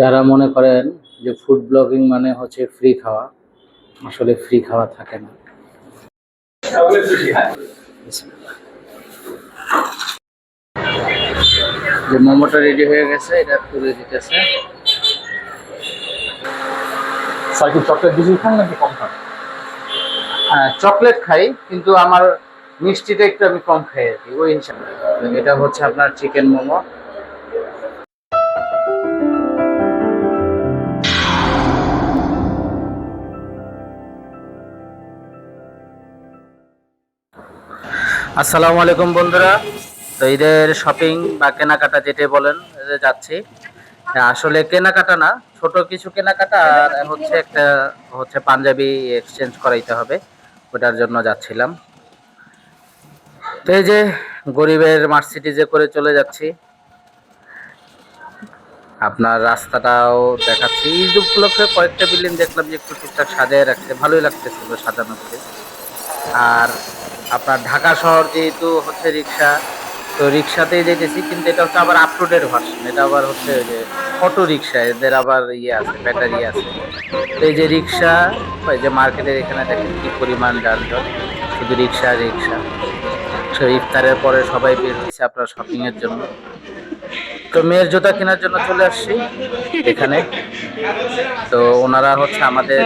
যারা মনে করেন যে ফুড ব্লগিং মানে হচ্ছে ফ্রি খাওয়া আসলে ফ্রি খাওয়া থাকে না। যে মোমোটা রেডি হয়ে গেছে এটা তুলে দিতেছে। সাইকেল চকলেট বেশি খান নাকি কম খান? হ্যাঁ চকলেট খাই কিন্তু আমার মিষ্টিটা একটু আমি কম খাই আর কি ওই হিসাবে। এটা হচ্ছে আপনার চিকেন মোমো। আসসালামু আলাইকুম বন্ধুরা। তো ঈদের শপিং বা কেনাকাটা যেটাই বলেন যাচ্ছি। হ্যাঁ, আসলে কেনাকাটা না ছোট কিছু কেনাকাটা আর হচ্ছে একটা হচ্ছে পাঞ্জাবি এক্সচেঞ্জ করাইতে হবে ওটার জন্য যাচ্ছিলাম। তো এই যে গরিবের মার্সিডিজে করে চলে যাচ্ছি আপনার রাস্তাটাও দেখাচ্ছি। ঈদ উপলক্ষে কয়েকটা বিল্ডিং দেখলাম যে একটু টুকটাক সাজায় রাখছে ভালোই লাগতেছে এগুলো সাজানো আর আপনার ঢাকা শহর যেহেতু হচ্ছে রিক্সা, তো রিক্সাতেই যেতেছি, কিন্তু এটা হচ্ছে আবার আপ টু ডেট ভার্সন এটা আবার হচ্ছে ওই যে অটো রিক্সা এদের আবার ইয়ে আছে ব্যাটারি আছে। তো এই যে রিক্সা, ওই যে মার্কেটের এখানে দেখেন কি পরিমাণ যানজট, শুধু রিক্সা রিক্সা। তো ইফতারের পরে সবাই বের হয়েছে আপনার শপিংয়ের জন্য। তো মেয়ের জুতা কেনার জন্য চলে আসছি এখানে। তো ওনারা হচ্ছে আমাদের?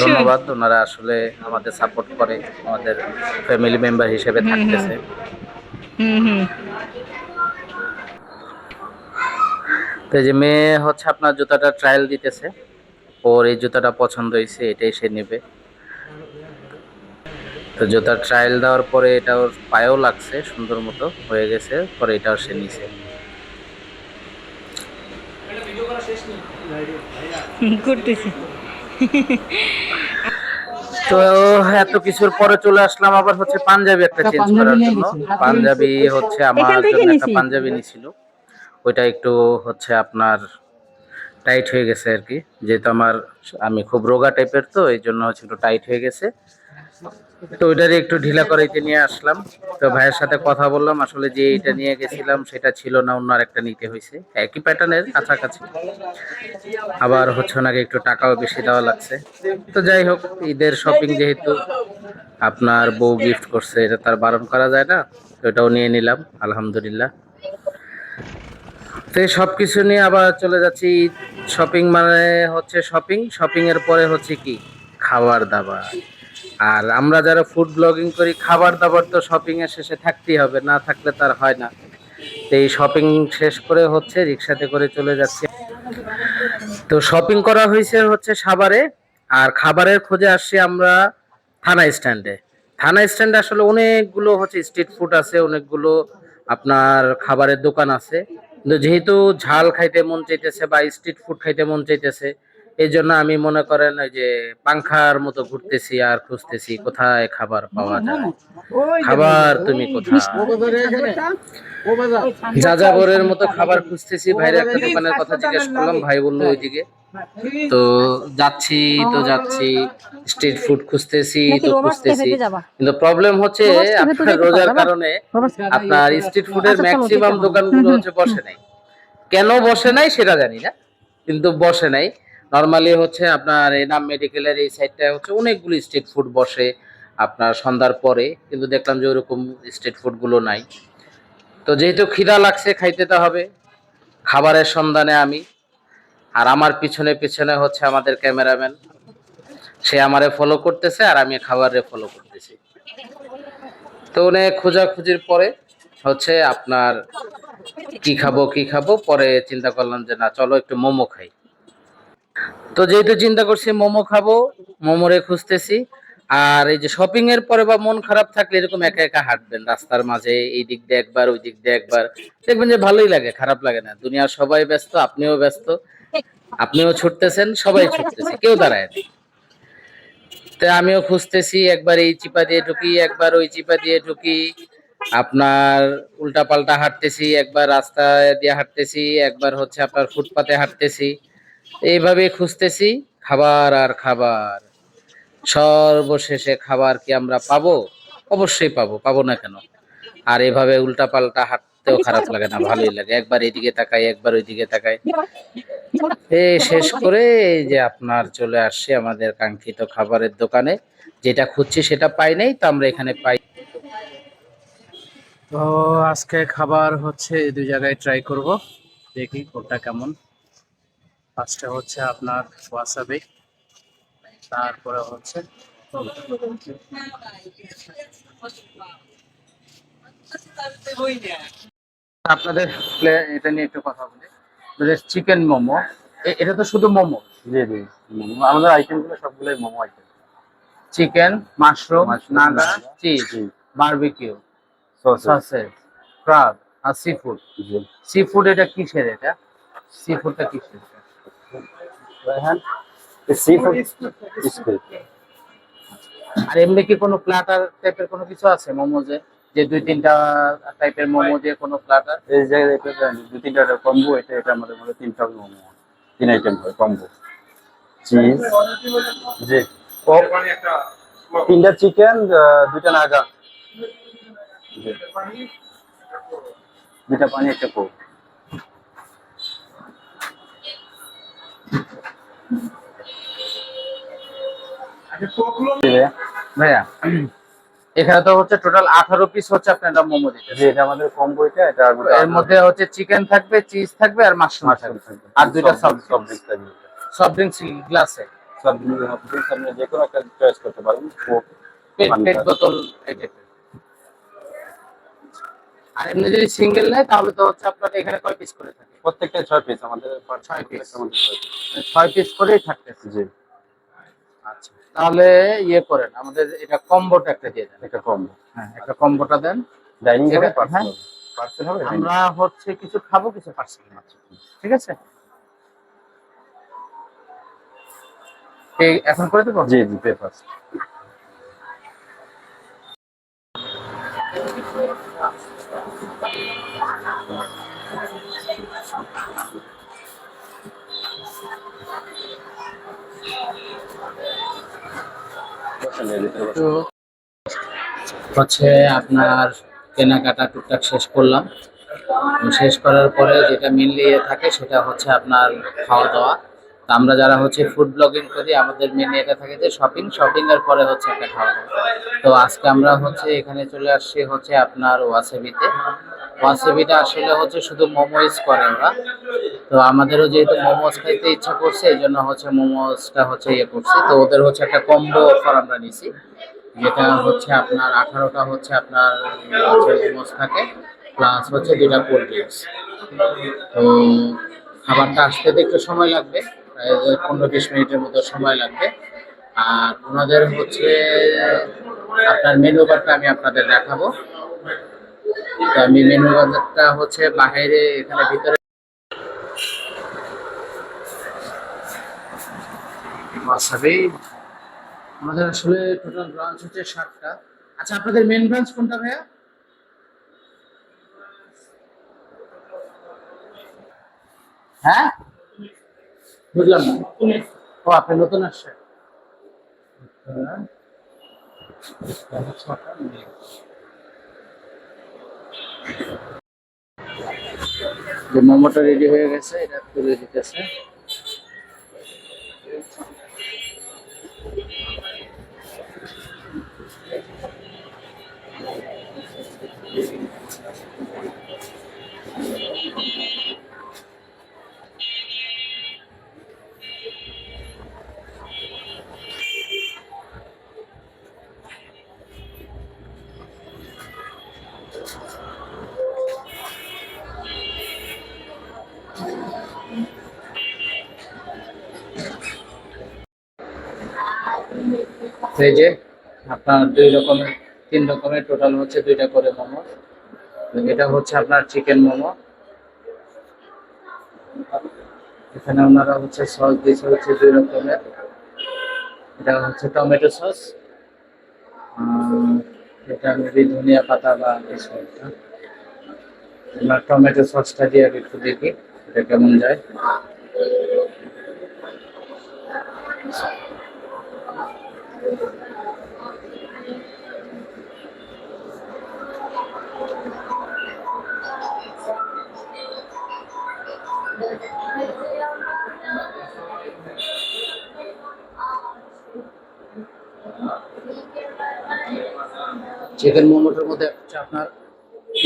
ধন্যবাদ ওনারা আসলে আমাদের সাপোর্ট করে আমাদের ফ্যামিলি মেম্বার হিসেবে থাকতেছে। তো যে মেয়ে হচ্ছে আপনার জুতাটা ট্রায়াল দিতেছে ওর এই জুতাটা পছন্দ হয়েছে এটাই সে নেবে। তো জুতার ট্রায়াল দেওয়ার পরে এটা ওর পায়েও লাগছে সুন্দর মতো হয়ে গেছে পরে এটাও সে নিছে। তো এত কিছুর পরে চলে আসলাম আবার হচ্ছে পাঞ্জাবি একটা চেঞ্জ করার জন্য। পাঞ্জাবি হচ্ছে আমার জন্য একটা। পাঞ্জাবি নিছিল। ওইটা একটু হচ্ছে আপনার টাইট হয়ে গেছে আর কি। যেহেতু আমার আমি খুব রোগা টাইপের তো এই জন্য হচ্ছে একটু টাইট হয়ে গেছে। তো ওইটারে একটু ঢিলা করাইতে নিয়ে আসলাম। তো ভাইয়ের সাথে কথা বললাম, আসলে যে এটা নিয়ে গেছিলাম সেটা ছিল না, অন্য আরেকটা নিতে হয়েছে। একই প্যাটার্নের কাছাকাছি। আবার হচ্ছে ওনাকে একটু টাকাও বেশি দেওয়া লাগছে। তো যাই হোক, ঈদের শপিং যেহেতু আপনার বউ গিফট করছে, এটা তার বারণ করা যায় না, তো এটাও নিয়ে নিলাম, আলহামদুলিল্লাহ। তো এই সব কিছু নিয়ে আবার চলে যাচ্ছি শপিং মানে হচ্ছে শপিং শপিং এর পরে হচ্ছে কি? খাবার দাবার। আর আমরা যারা ফুড ব্লগিং করি খাবার দাবার তো শপিং এর শেষে থাকতেই হবে, না থাকলে তার হয় না। তো এই শপিং শেষ করে হচ্ছে রিক্সাতে করে চলে যাচ্ছে। তো শপিং করা হয়েছে হচ্ছে সাভারে, আর খাবারের খোঁজে আসছি আমরা থানা স্ট্যান্ডে। থানা স্ট্যান্ডে আসলে অনেকগুলো হচ্ছে স্ট্রিট ফুড আছে, অনেকগুলো আপনার খাবারের দোকান আছে। কিন্তু যেহেতু ঝাল খাইতে মন চাইতেছে বা স্ট্রিট ফুড খাইতে মন চাইতেছে এই জন্য আমি মনে করেন ওই যে পাংখার মতো ঘুরতেছি আর খুঁজতেছি কোথায় খাবার পাওয়া যায়? খাবার তুমি কোথায়? যাযাবরের মতো খাবার খুঁজতেছি ভাইয়ের একটা দোকানের কথা জিজ্ঞেস করলাম ভাই বলল ওইদিকে। তো যাচ্ছি তো যাচ্ছি স্ট্রিট ফুড খুঁজতেছি তো খুঁজতেছি। কিন্তু প্রবলেম হচ্ছে আপনার রোজার কারণে আপনার স্ট্রিট ফুডের ম্যাক্সিমাম দোকানগুলো হচ্ছে বসে নাই। কেন বসে নাই সেটা জানি না কিন্তু বসে নাই। নর্মালি হচ্ছে আপনার এনাম মেডিকেলের এই সাইডটা হচ্ছে অনেকগুলো স্ট্রিট ফুড বসে আপনার সন্ধ্যার পরে। কিন্তু দেখলাম যে ওরকম স্ট্রিট ফুডগুলো নাই। তো যেহেতু খিদা লাগছে, খাইতে তো হবে। খাবারের সন্ধানে আমি। আর আমার পিছনে পিছনে হচ্ছে আমাদের ক্যামেরাম্যান সে আমারে ফলো করতেছে আর আমি খাবারে ফলো করতেছি। তো উনি খোঁজাখুঁজির পরে হচ্ছে আপনার কি খাব কি খাব? পরে চিন্তা করলাম যে না, চলো একটু মোমো খাই। তো যেহেতু চিন্তা করছি মোমো খাব, মোমোরে খুঁজতেছি। আর এই যে শপিং এর পরে বা মন খারাপ থাকলে এরকম একা একা হাঁটবেন, রাস্তার মাঝে, এই দিক দিয়ে একবার, ওই দিক দিয়ে একবার। দেখবেন যে ভালোই লাগে, খারাপ লাগে না। দুনিয়ার সবাই ব্যস্ত, আপনিও ব্যস্ত। আপনিও ছুটতেছেন, সবাই ছুটতেছে, কেউ দাঁড়ায় তো আমিও খুঁজতেছি, একবার এই চিপা দিয়ে ঢুকি, একবার ওই চিপা দিয়ে ঢুকি। আপনার উল্টা পাল্টা হাঁটতেছি, একবার রাস্তা দিয়ে হাঁটতেছি, একবার হচ্ছে আপনার ফুটপাতে হাঁটতেছি। এইভাবে খুঁজতেছি, খাবার আর খাবার। সর্বশেষে খাবার কি আমরা পাবো? অবশ্যই পাবো পাবো না কেন? আর এভাবে উল্টা পাল্টা হাঁট দেখতেও খারাপ লাগে না, ভালোই লাগে। একবার এইদিকে তাকাই, একবার ওইদিকে তাকাই। শেষ করে এই যে আপনার চলে আসছে আমাদের কাঙ্ক্ষিত খাবারের দোকানে। যেটা খুঁজছি সেটা পাই নাই, তো আমরা এখানে পাই। তো আজকে খাবার হচ্ছে দুই জায়গায় ট্রাই করব। দেখি কোনটা কেমন। ফার্স্টে হচ্ছে আপনার ওয়াসাবি তারপরে হচ্ছে আপনাদের এটা নিয়ে একটু কথা বলি। চিকেন মোমো এটা তো শুধু মোমো? জি জি। আমাদের আইটেমগুলো সবগুলোই momo item. Chicken mushroom Naga cheese জি। বারবিকিউ সসেজ ক্রাব আর সি ফুড সি ফুড এটা কিসের এটা? সি ফুডটা কিসের রায়হান সি ফুড স্কুল আর এমনি কি কোনো প্ল্যাটার টাইপের কোনো কিছু আছে মোমোজে যে? দুই তিনটা টাইপের মোমো দিয়ে কোনো প্ল্যাটার এই জায়গায় এটা দু তিনটা কম্বো এটা এটা আমাদের মধ্যে তিনটা মোমো। তিন আইটেম হয় কম্বো চিজ জি। কোক তিনটা চিকেন দুইটা নাগা। দুইটা পানি একটা কোক ভাইয়া এখানে তো হচ্ছে টোটাল আঠারো পিস হচ্ছে আপনারা মোমো দিতে এটা আমাদের কম্বো এটা এটা এর মধ্যে হচ্ছে চিকেন থাকবে চিজ থাকবে আর মাশরুম থাকবে। আর দুইটা সব ডিশ থাকবে সফট ড্রিঙ্কস গ্লাসে আপনি যে কোনো একটা চয়েস করতে পেট। বোতল এই আর এমনি যদি সিঙ্গেল নেয় তাহলে তো হচ্ছে আপনার এখানে কয় পিস করে থাকে প্রত্যেকটা ছয় পিস আমাদের ছয় আমাদের ছয় পিস করেই থাকতেছে। জি। আচ্ছা তাহলে ইয়ে করেন আমাদের এটা কম্বোটা একটা দিয়ে দেন। একটা কম্বো হ্যাঁ একটা কম্বোটা দেন। ডাইনিং এটা- হ্যাঁ। হবে। পার্সেল হবে আমরা হচ্ছে কিছু খাব কিছু পার্সেল ঠিক আছে? এই এখন করে দেবো? জি জি পেপার তো হচ্ছে আপনার কেনাকাটা টুকটাক শেষ করলাম। শেষ করার পরে যেটা মেনলি থাকে সেটা হচ্ছে আপনার খাওয়া দাওয়া তো আমরা যারা হচ্ছে ফুড ব্লগিং করি, আমাদের মেন এটা থাকে যে শপিং শপিং এর পরে হচ্ছে একটা খাওয়া দাওয়া। তো আজকে আমরা হচ্ছে এখানে চলে আসছি হচ্ছে আপনার ওয়াসেবিতে ওয়াসেবিটা আসলে হচ্ছে শুধু মোমোজ করে ওরা তো আমাদেরও যেহেতু মোমোজ খাইতে ইচ্ছা করছে এই জন্য হচ্ছে মোমোজটা হচ্ছে ইয়ে করছি। তো ওদের হচ্ছে একটা কম্বো অফার আমরা নিছি। যেটা হচ্ছে আপনার আঠারোটা হচ্ছে আপনার মোমোজ থাকে প্লাস হচ্ছে দুটা কোল্ড ড্রিঙ্কস তো খাবারটা আসতে তো একটু সময় লাগবে। পনেরো বিশ মিনিটের মতো সময় লাগবে। আর ওনাদের হচ্ছে আপনার মেনু কার্ডটা আমি আপনাদের দেখাবো। তো আমি মেনু কার্ডটা হচ্ছে বাইরে এখানে ভিতরে ওয়াসাবি আমাদের আসলে টোটাল ব্রাঞ্চ হচ্ছে সাতটা। আচ্ছা আপনাদের মেন ব্রাঞ্চ কোনটা ভাইয়া? হ্যাঁ? বুঝলাম না। ও আপনি নতুন আসছেন। যে মোমোটা রেডি হয়ে গেছে এটা তুলে দিতেছে। এই যে আপনার দুই রকমের, তিন রকমের টোটাল হচ্ছে দুইটা করে মোমো। এটা হচ্ছে আপনার চিকেন মোমো। এখানে ওনারা হচ্ছে সস দিয়েছে হচ্ছে দুই রকমের। এটা হচ্ছে টমেটো সস এটা মেবি ধনিয়া পাতা বা কিছু একটা। আমরা টমেটো সসটা দিয়ে একটু দেখি, এটা কেমন যায়। চিকেন মোমোটার মধ্যে হচ্ছে আপনার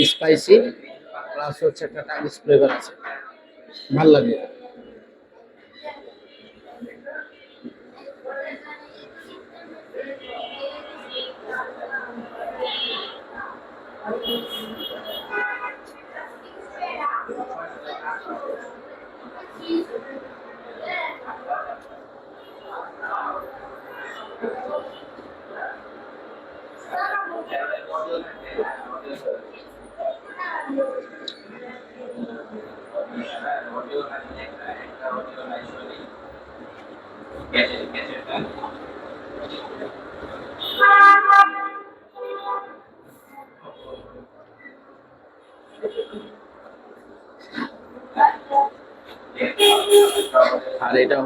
স্পাইসি প্লাস হচ্ছে একটা টাইম ফ্লেভার আছে। ভালো লাগবে আর এটা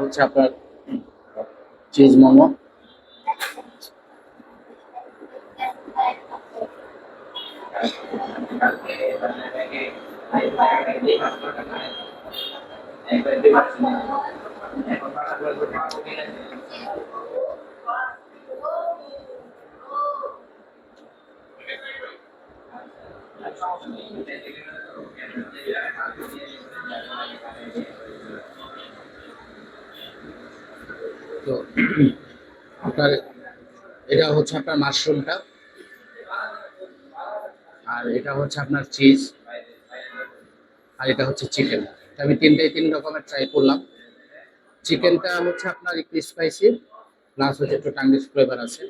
হচ্ছে আপনার চিজ মোমো। তো আপনার, এটা হচ্ছে আপনার মাশরুমটা। আর এটা হচ্ছে আপনার চিজ আর এটা হচ্ছে চিকেন আমি তিনটাই তিন রকমের ট্রাই করলাম। চিকেনটা হচ্ছে আপনার একটু স্পাইসি প্লাস হচ্ছে একটু টাঙ্গিস ফ্লেভার আছে।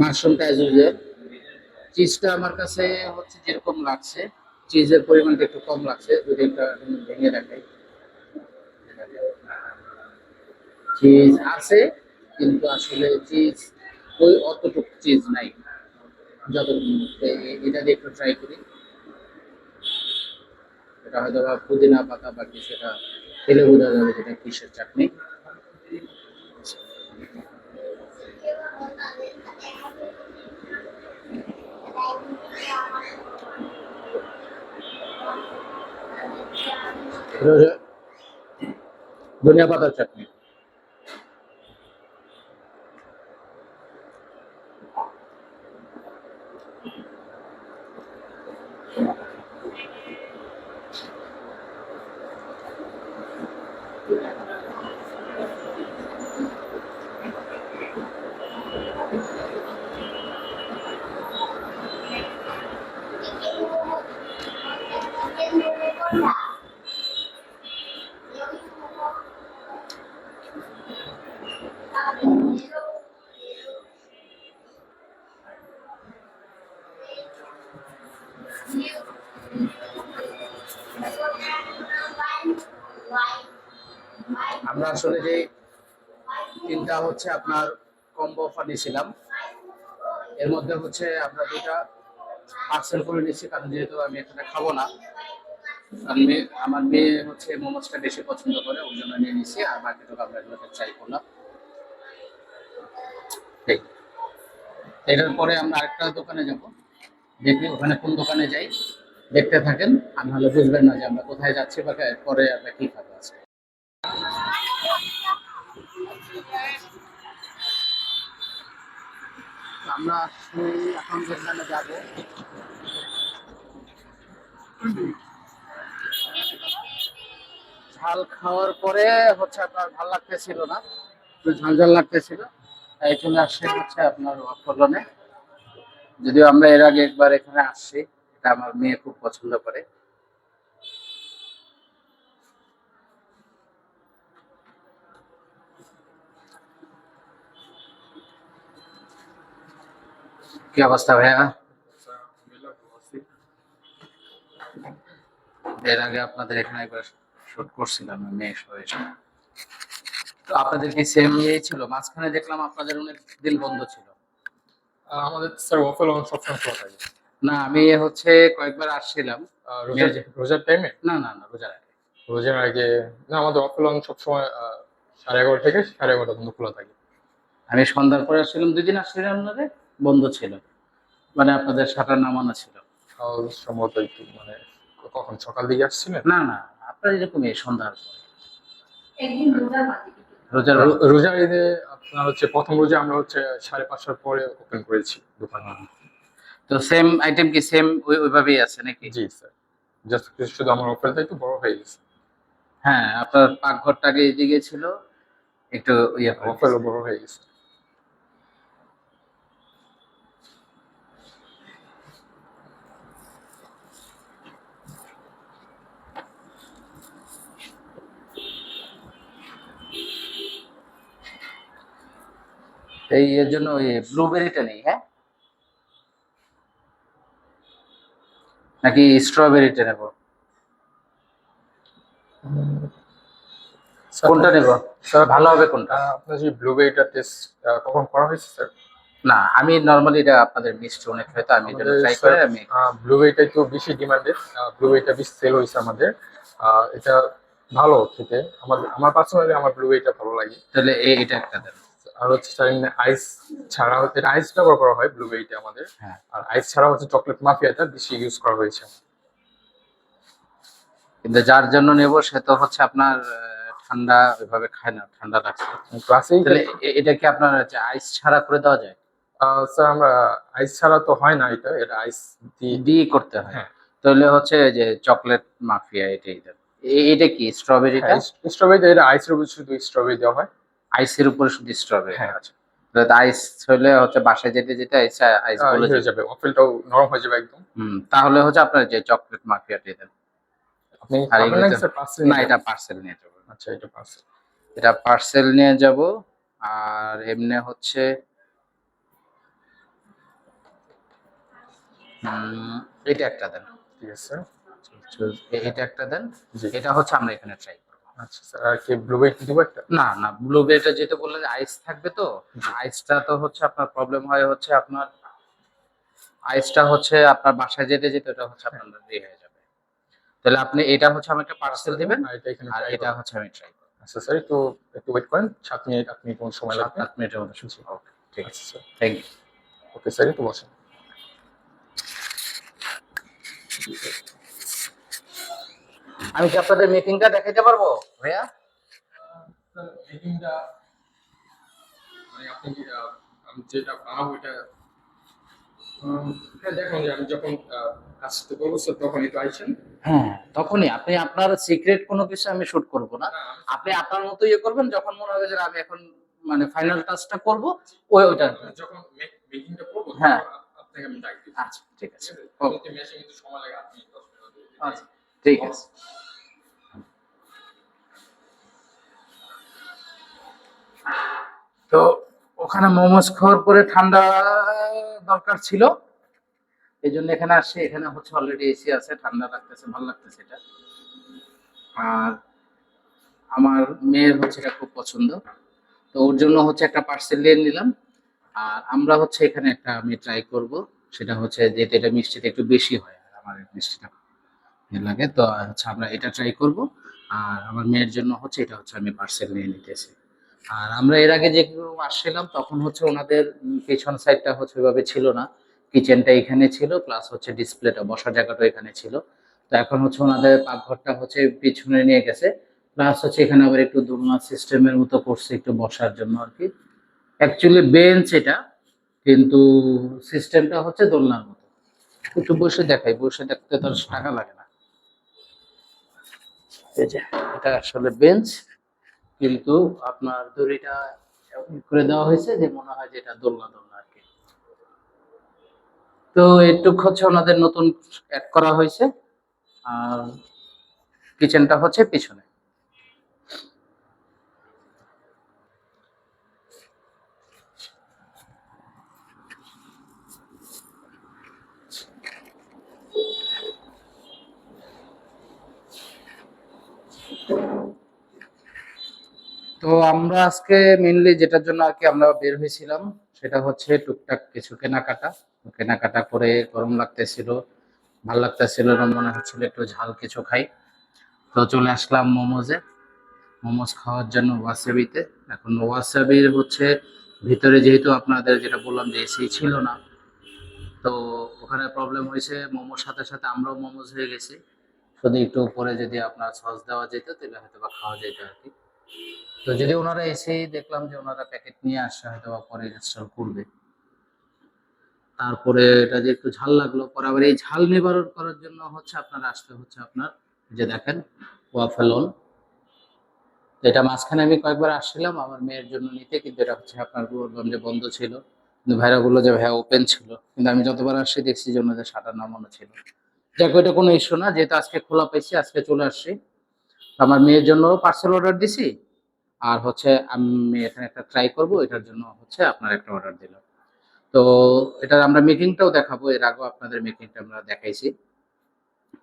মাশরুমটা অ্যাজ ইউজুয়াল চিজটা আমার কাছে হচ্ছে যেরকম লাগছে চিজের পরিমাণটা একটু কম লাগছে, যদি একটা ভেঙে দেখাই। চিজ আছে, কিন্তু আসলে চিজ ওই অতটুকু চিজ নাই। যত এটা দিয়ে একটু ট্রাই করি। এটা হয়তো বা পুদিনা পাতা বা কি সেটা খেলে বোঝা যাবে যেটা কিসের চাটনি। ধনিয়া পাতার চাটনি। Yeah. আসলে যে তিনটা হচ্ছে আপনার কম্বো অফার নিয়েছিলাম। এর মধ্যে হচ্ছে আমরা দুটা পার্সেল করে নিচ্ছি কারণ যেহেতু আমি এখানে খাব না, কারণ মেয়ে- আমার মেয়ে হচ্ছে মোমোসটা বেশি পছন্দ করে ওই জন্য নিয়ে নিচ্ছি আর বাকিটুকু আমরা এগুলোতে ট্রাই করলাম। এটার পরে আমরা আরেকটা দোকানে যাব। দেখি ওখানে কোন দোকানে যাই। দেখতে থাকেন আর নাহলে বুঝবেন না যে আমরা কোথায় যাচ্ছি বা পরে আমরা কি খাব আজকে। আমরা এখন যেখানে যাব। ঝাল খাওয়ার পরে হচ্ছে আপনার ভালো লাগতেছিল না ঝাল ঝাল লাগতেছিল। তাই চলে আসছে হচ্ছে আপনার অফলনে যদিও আমরা এর আগে একবার এখানে আসছি, এটা আমার মেয়ে খুব পছন্দ করে। কি অবস্থা ভাইয়া? এর আগে আপনাদের এখানে একবার শুট করছিলাম মেয়ে হয়েছে তো আপনাদের কি সেম ইয়ে ছিল মাঝখানে দেখলাম আপনাদের অনেক দিন বন্ধ ছিল। আমাদের স্যার ওয়াফেল অন সবসময় খোলা থাকে। না আমি হচ্ছে কয়েকবার আসছিলাম। রোজার রোজার টাইমে না না না রোজার আগে। রোজার আগে? না আমাদের ওয়াফেল অন সবসময় সাড়ে এগারো থেকে সাড়ে এগারোটা পর্যন্ত খোলা থাকে। আমি সন্ধ্যার পরে আসছিলাম দুদিন আসছিলাম আপনাদের? বন্ধ ছিল। মানে আপনাদের শাটার নামানো ছিল। তাও সম্ভবত একটু মানে কখন সকাল দিকে আসছিলেন? না না আপনি আপনার এরকমই সন্ধ্যার পর। রোজার রো- ঈদে আপনার হচ্ছে প্রথম রোজা আমরা হচ্ছে সাড়ে পাঁচটার পরে ওপেন করেছি দোকান। তো সেম আইটেম কি সেম ওইভাবেই আছে নাকি? জি স্যার জাস্ট শুধু আমার অফারটা একটু বড় হয়ে গেছে। হ্যাঁ আপনার পাকঘরটাকে এদিকে ছিল। একটু ইয়ে অফারও বড় হয়ে গেছে। এই এর জন্য ওই ব্লুবেরিটা নেই হ্যাঁ? নাকি স্ট্রবেরিটা নেব? কোনটা নেব? স্যার ভালো হবে কোনটা? আপনার যে ব্লুবেরিটা টেস্ট কখন করা হয়েছে স্যার? না আমি নর্মালি এটা আপনাদের মিষ্টি অনেক হয়তো আমি এটা ট্রাই করে আমি ব্লুবেরিটা একটু বেশি ডিমান্ডেড ব্লুবেরিটা বেশি সেল হয়েছে আমাদের। এটা ভালো খেতে। আমার আমার পার্সোনালি আমার ব্লুবেরিটা ভালো লাগে। তাহলে এই- এটা একটা দেন। আর হচ্ছে আইস ছাড়া হচ্ছে এটা আইস ব্যবহার করা হয় ব্লুবেরিটা আমাদের। হ্যাঁ। আর আইস ছাড়া হচ্ছে চকলেট মাফিয়াটা বেশি ইউজ করা হয়েছে। কিন্তু যার জন্য নেব সে তো হচ্ছে আপনার ঠান্ডা ওইভাবে খায় না ঠান্ডা লাগছে ক্লাসেই তাহলে এটা কি আপনার আইস ছাড়া করে দেওয়া যায়? স্যার আমরা আইস ছাড়া তো হয় না এটা এটা আইস দিয়ে করতে হয়। হ্যাঁ। তাহলে হচ্ছে যে চকলেট মাফিয়া এটাই দেন এ- এটা কি স্ট্রবেরিটা স্ট্রবেরি এটা আইসের উপর শুধু স্ট্রবেরি দেওয়া হয়। আইসের উপরে হ্যাঁ। আছে আইস হলে হচ্ছে বাসায় যেতে যেতে আইস আইস হয়ে যাবে। অফেলটাও নরম হয়ে যাবে একদম। হুম তাহলে হচ্ছে আপনার যে চকলেট মাফিয়াটি দেন আপনি না এটা পার্সেল নিয়ে যাব। আচ্ছা এটা পার্সেল এটা পার্সেল নিয়ে যাব। আর এমনি হচ্ছে এটা একটা দেন। ঠিক আছে। এটা একটা দেন। এটা হচ্ছে আমরা এখানে ট্রাই আচ্ছা স্যার আর কি ব্লুবেরি দিব একটা? না না ব্লুবেরিটা যেটা বললেন আইস থাকবে তো আইসটা তো হচ্ছে আপনার প্রবলেম হয় হচ্ছে আপনার আইসটা হচ্ছে আপনার বাসায় যেতে যেতে ওটা হচ্ছে আপনার ইয়ে হয়ে যাবে। তাহলে আপনি এটা হচ্ছে আমাকে পার্সেল দিবেন আর এটা এখানে আর এটা হচ্ছে আমি ট্রাই করব। আচ্ছা স্যার একটু একটু ওয়েট করেন সাত মিনিট আপনি কোন সময় লাগবে। আট মিনিটের মধ্যে শুনছি ওকে ঠিক আছে। আচ্ছা sir. Thank you okay sir একটু বসেন। আমি কি আপনাদের মিটিংটা দেখাইতে পারব ভাইয়া? মিটিংটা মানে আপনি আমি যেটা বানাবো এটা হ্যাঁ দেখুন যে আমি যখন কাজটা করব তখনই তো আইছেন। হ্যাঁ তখনই। আপনি আপনার সিক্রেট কোনো কিছু আমি শুট করব না। না, আপনি আপনার মতো ইয়ে করবেন যখন মনে হবে যে আমি এখন মানে ফাইনাল টাচটা করব ওই ওইটা যখন করব হ্যাঁ। আপনাকে আমি ডাক দিব আচ্ছা ঠিক আছে। ওকে। মেশিং কিন্তু সময় লাগে আপনি দশ মিনিট আচ্ছা ঠিক আছে। তো ওখানে মোমোজ খাওয়ার পরে ঠান্ডা দরকার ছিল। এই জন্য এখানে আসছি। এখানে হচ্ছে অলরেডি এসি আছে, ঠান্ডা লাগতেছে, ভালো লাগতেছে এটা। আর আমার মেয়ের হচ্ছে এটা খুব পছন্দ। তো ওর জন্য হচ্ছে একটা পার্সেল নিয়ে নিলাম। আর আমরা হচ্ছে এখানে একটা আমি ট্রাই করব। সেটা হচ্ছে যেটা এটা মিষ্টিটা একটু বেশি হয়। আর আমার মিষ্টিটা লাগে। তো হচ্ছে আমরা এটা ট্রাই করব। আর আমার মেয়ের জন্য হচ্ছে এটা হচ্ছে আমি পার্সেল নিয়ে নিতেছি। আর আমরা এর আগে যে আসছিলাম, তখন হচ্ছে ওনাদের পেছন সাইডটা হচ্ছে ওইভাবে ছিল না। কিচেনটা এখানে ছিল প্লাস হচ্ছে ডিসপ্লেটা বসার জায়গাটা এখানে ছিল। তো এখন হচ্ছে ওনাদের পাকঘরটা হচ্ছে পিছনে নিয়ে গেছে। প্লাস হচ্ছে এখানে আবার একটু দোলনা সিস্টেমের মতো করছে একটু বসার জন্য আর কি। অ্যাকচুয়ালি বেঞ্চ এটা, কিন্তু সিস্টেমটা হচ্ছে দোলনার মতো। একটু বসে দেখাই, বসে দেখতে তো টাকা লাগে না। এটা আসলে বেঞ্চ কিন্তু আপনার দড়িটা করে দেওয়া হয়েছে যে মনে হয় যে এটা দোলনা দোলনা আর কি। তো এটুক হচ্ছে ওনাদের নতুন অ্যাড করা হয়েছে। আর কিচেনটা হচ্ছে পিছনে। তো আমরা আজকে মেনলি যেটার জন্য আর কি আমরা বের হয়েছিলাম, সেটা হচ্ছে টুকটাক কিছু কেনাকাটা। কেনাকাটা করে গরম লাগতেছিল, ভালো লাগতেছিল না মনে হচ্ছিল একটু ঝাল কিছু খাই। তো চলে আসলাম মোমোজে। মোমোজ খাওয়ার জন্য ওয়াসাবিতে। এখন ওয়াসাবির হচ্ছে ভিতরে যেহেতু আপনাদের যেটা বললাম যে এসি ছিল না, তো ওখানে প্রবলেম হয়েছে মোমোর সাথে সাথে আমরাও মোমোজ হয়ে গেছি। শুধু একটু উপরে যদি আপনার সস দেওয়া যেত, তাহলে হয়তো বা খাওয়া যেত আর কি। তো যদি ওনারা এসেই দেখলাম যে ওনারা প্যাকেট নিয়ে আসছে হয়তো বা পরে ইনস্টল করবে। তারপরে এটা যে একটু ঝাল লাগল, পরে আবার এই ঝাল নিবারণ করার জন্য হচ্ছে আপনার আসতে হচ্ছে আপনার যে দেখেন, ওয়াফেলন। এটা মাঝখানে আমি কয়েকবার আসছিলাম, আমার মেয়ের জন্য নিতে, কিন্তু এটা হচ্ছে আপনার যে বন্ধ ছিল। কিন্তু ভাইরা বলল যে, ভাইয়া ওপেন ছিল। কিন্তু আমি যতবার আসছি, দেখছি যে ওনাদের শাটার নামানো ছিল। যাক, ওইটা কোনো ইস্যু না, যেহেতু আজকে খোলা পেয়েছি, আজকে চলে আসছি। আমার মেয়ের জন্য পার্সেল অর্ডার দিছি। আর হচ্ছে আমি এখানে একটা ট্রাই করব, এটার জন্য হচ্ছে আপনার একটা অর্ডার দিলাম তো এটা আমরা মেকিংটাও দেখাবো, এর আগেও আপনাদের মেকিংটা আমরা দেখাইছি।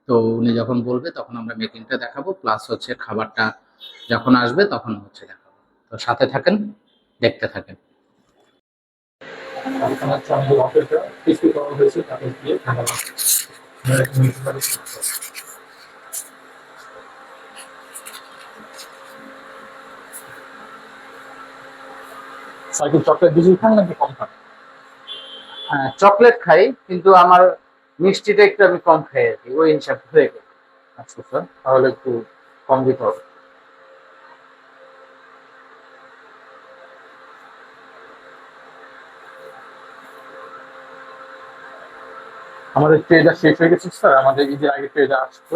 তো উনি যখন বলবে তখন আমরা মেকিংটা দেখাবো প্লাস হচ্ছে খাবারটা যখন আসবে তখন হচ্ছে দেখাবো। তো সাথে থাকেন, দেখতে থাকেন। ওয়াফেলটা ক্রিস্পি করা হয়েছে, তারপর দিয়ে সাইকেল চকলেট বেশি খান নাকি কম খান? হ্যাঁ চকলেট খাই কিন্তু আমার মিষ্টিটা একটু আমি কম খাই আর কি ওই হিসাব হয়ে গেল। আচ্ছা স্যার তাহলে একটু কম দিতে হবে। আমাদের ট্রেটা শেষ হয়ে গেছে স্যার আমাদের ঈদের আগে ট্রেটা আসতো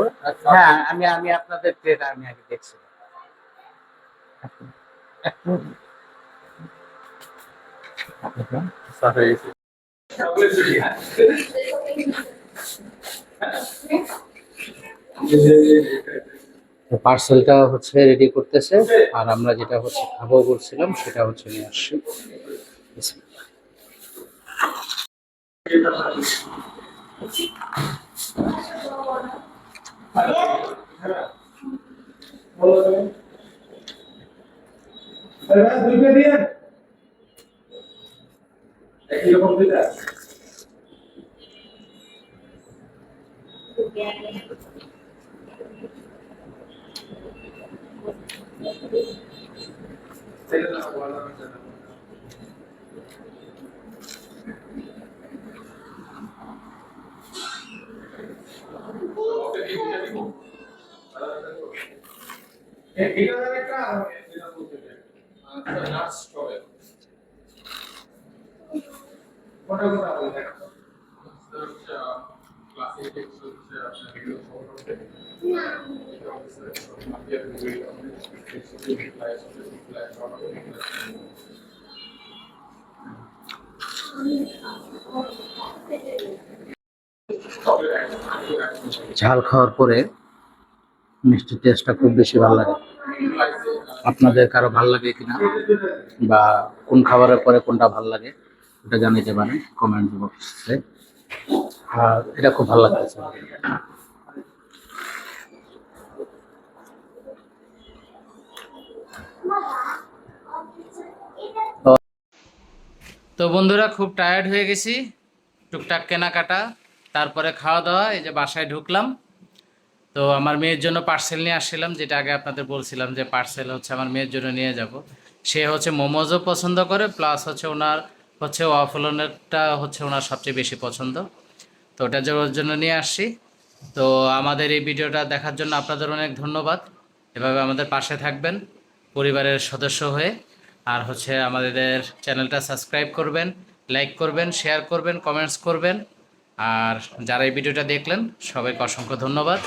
হ্যাঁ আমি আমি আপনাদের ট্রেটা আমি আগে দেখছি। স্যার গেছে পার্সেলটা হচ্ছে রেডি করতেছে আর আমরা যেটা হচ্ছে খাব বলছিলাম সেটা হচ্ছে নিয়ে আসছি। একই রকম দুইটা এটা একটা এটা বলতে চাই আচ্ছা লাস্ট হবে ঝাল খাওয়ার পরে মিষ্টি টেস্টটা খুব বেশি ভালো লাগে। আপনাদের কারও ভালো লাগে কিনা? বা কোন খাবারের পরে কোনটা ভালো লাগে? এটা জানাইতে পারেন কমেন্ট বক্সে আর এটা খুব ভালো লাগতেছে। তো বন্ধুরা, খুব টায়ার্ড হয়ে গেছি। টুকটাক কেনাকাটা, তারপরে খাওয়া দাওয়া এই যে বাসায় ঢুকলাম। তো আমার মেয়ের জন্য পার্সেল নিয়ে আসছিলাম, যেটা আগে আপনাদের বলছিলাম যে পার্সেল হচ্ছে আমার মেয়ের জন্য নিয়ে যাব। সে হচ্ছে মোমোজও পছন্দ করে প্লাস হচ্ছে ওনার হচ্ছে ওয়াফলনেরটা হচ্ছে ওনার সবচেয়ে বেশি পছন্দ। তো জন্য- ওর জন্য নিয়ে আসছি। তো আমাদের এই ভিডিওটা দেখার জন্য আপনাদের অনেক ধন্যবাদ। এভাবে আমাদের পাশে থাকবেন পরিবারের সদস্য হয়ে। আর হচ্ছে আমাদের চ্যানেলটা সাবস্ক্রাইব করবেন, লাইক করবেন, শেয়ার করবেন, কমেন্টস করবেন। আর যারা এই ভিডিওটা দেখলেন, সবাইকে অসংখ্য ধন্যবাদ।